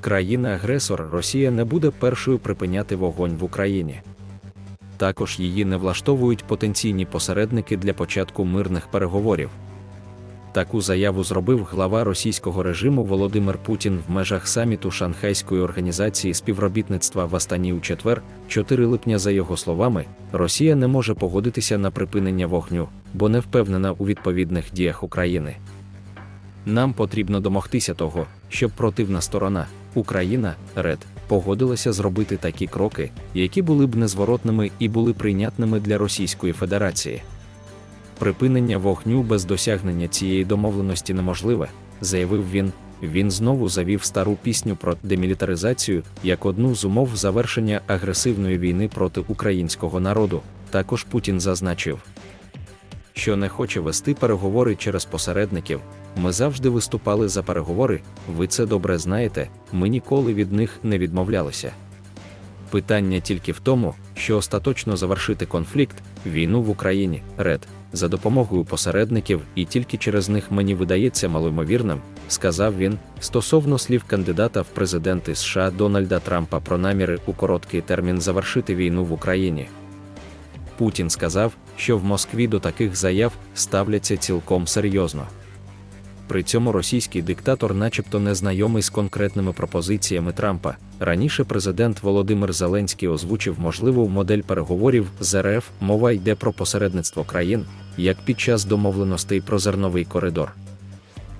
країна-агресор Росія не буде першою припиняти вогонь в Україні. Також її не влаштовують потенційні посередники для початку мирних переговорів. Таку заяву зробив глава російського режиму Володимир Путін в межах саміту Шанхайської організації співробітництва в Астані у четвер, 4 липня. За його словами, Росія не може погодитися на припинення вогню, бо не впевнена у відповідних діях України. Нам потрібно домогтися того, щоб противна сторона, Україна, РЕД, погодилася зробити такі кроки, які були б незворотними і були прийнятними для Російської Федерації. Припинення вогню без досягнення цієї домовленості неможливе, заявив він. Він знову завів стару пісню про демілітаризацію як одну з умов завершення агресивної війни проти українського народу. Також Путін зазначив, що не хоче вести переговори через посередників. Ми завжди виступали за переговори, ви це добре знаєте, ми ніколи від них не відмовлялися. Питання тільки в тому, що остаточно завершити конфлікт, війну в Україні, РЕД, за допомогою посередників, і тільки через них мені видається малоймовірним, сказав він стосовно слів кандидата в президенти США Дональда Трампа про наміри у короткий термін завершити війну в Україні. Путін сказав, що в Москві до таких заяв ставляться цілком серйозно. При цьому російський диктатор, начебто, не знайомий з конкретними пропозиціями Трампа. Раніше президент Володимир Зеленський озвучив можливу модель переговорів з РФ. Мова йде про посередництво країн, як під час домовленостей про зерновий коридор.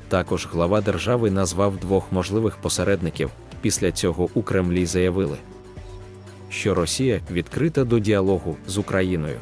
Також глава держави назвав двох можливих посередників. Після цього у Кремлі заявили, що Росія відкрита до діалогу з Україною.